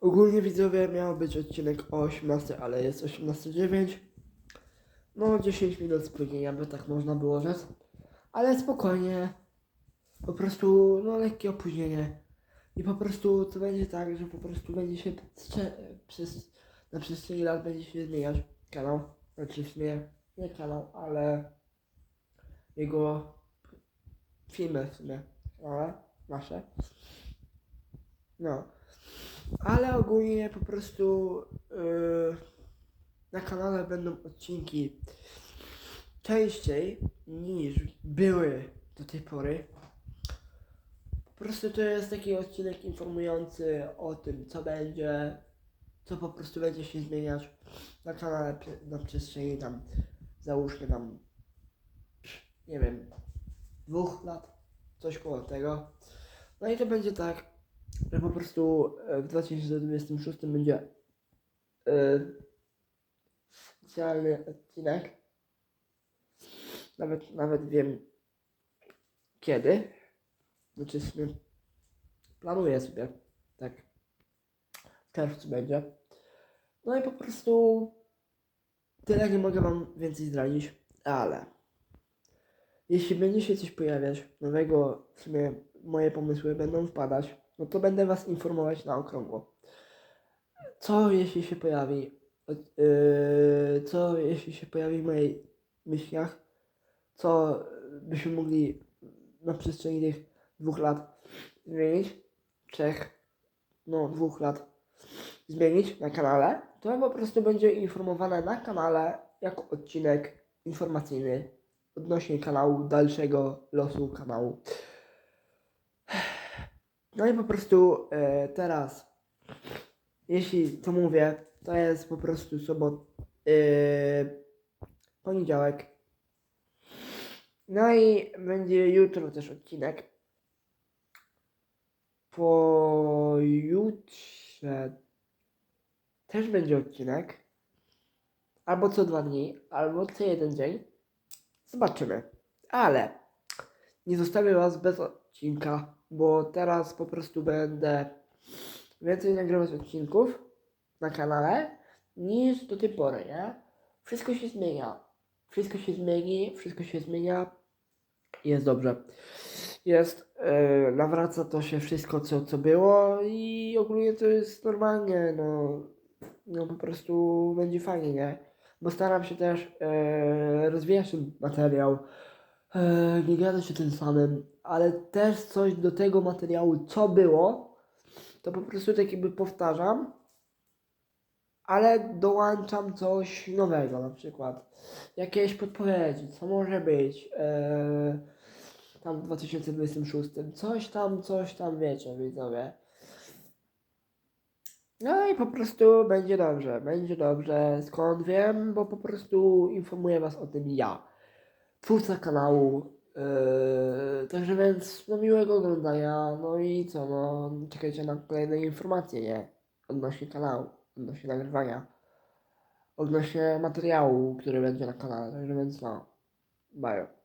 Ogólnie widzowie miał być odcinek o 18, ale jest 18.09. No 10 minut spóźnienia, by tak można było rzec. Ale spokojnie. Po prostu, no lekkie opóźnienie. I po prostu to będzie tak, że po prostu będzie się przez, na przestrzeni lat będzie się zmieniać kanał. Znaczy sumie nie kanał, ale jego filmy w sumie. Ale nasze. No. Ale ogólnie po prostu yy, na kanale będą odcinki częściej niż były do tej pory. Po prostu to jest taki odcinek informujący o tym, co będzie, co po prostu będzie się zmieniać na kanale na przestrzeni tam, załóżmy tam, nie wiem, dwóch lat, coś koło tego. No i to będzie tak, że po prostu e, w 2026 będzie e, specjalny odcinek. Nawet, nawet wiem kiedy. Znaczy w sumie planuję sobie, tak w czerwcu będzie. No i po prostu tyle nie mogę wam więcej zdradzić, ale jeśli będzie się coś pojawiać nowego, w sumie moje pomysły będą wpadać, no to będę was informować na okrągło. Co jeśli się pojawi, yy, co jeśli się pojawi w moich myślach, co byśmy mogli na przestrzeni tych dwóch lat zmienić, trzech, no dwóch lat zmienić na kanale, to po prostu będzie informowane na kanale jako odcinek informacyjny odnośnie kanału, dalszego losu kanału. No i po prostu e, teraz, jeśli to mówię, to jest po prostu sobot, e, poniedziałek. No i będzie jutro też odcinek. Pojutrze też będzie odcinek. Albo co dwa dni, albo co jeden dzień. Zobaczymy. Ale nie zostawię Was bez odcinka, bo teraz po prostu będę więcej nagrywać odcinków na kanale niż do tej pory, nie? Wszystko się zmienia. Wszystko się zmieni, wszystko się zmienia. Jest dobrze. Jest, yy, nawraca to się wszystko, co, co było i ogólnie to jest normalnie, no, no po prostu będzie fajnie, nie? Bo staram się też yy, rozwijać ten materiał, yy, nie gadać się tym samym, ale też coś do tego materiału, co było, to po prostu tak jakby powtarzam, ale dołączam coś nowego, na przykład jakieś podpowiedzi, co może być e, tam w 2026, coś tam, coś tam, wiecie, widzowie. No i po prostu będzie dobrze, będzie dobrze, skąd wiem, bo po prostu informuję was o tym ja, twórca kanału, e, także więc, no miłego oglądania, no i co, no czekajcie na kolejne informacje, nie, odnośnie kanału, odnośnie nagrywania odnośnie materiału, który będzie na kanale. Także więc no, bajo.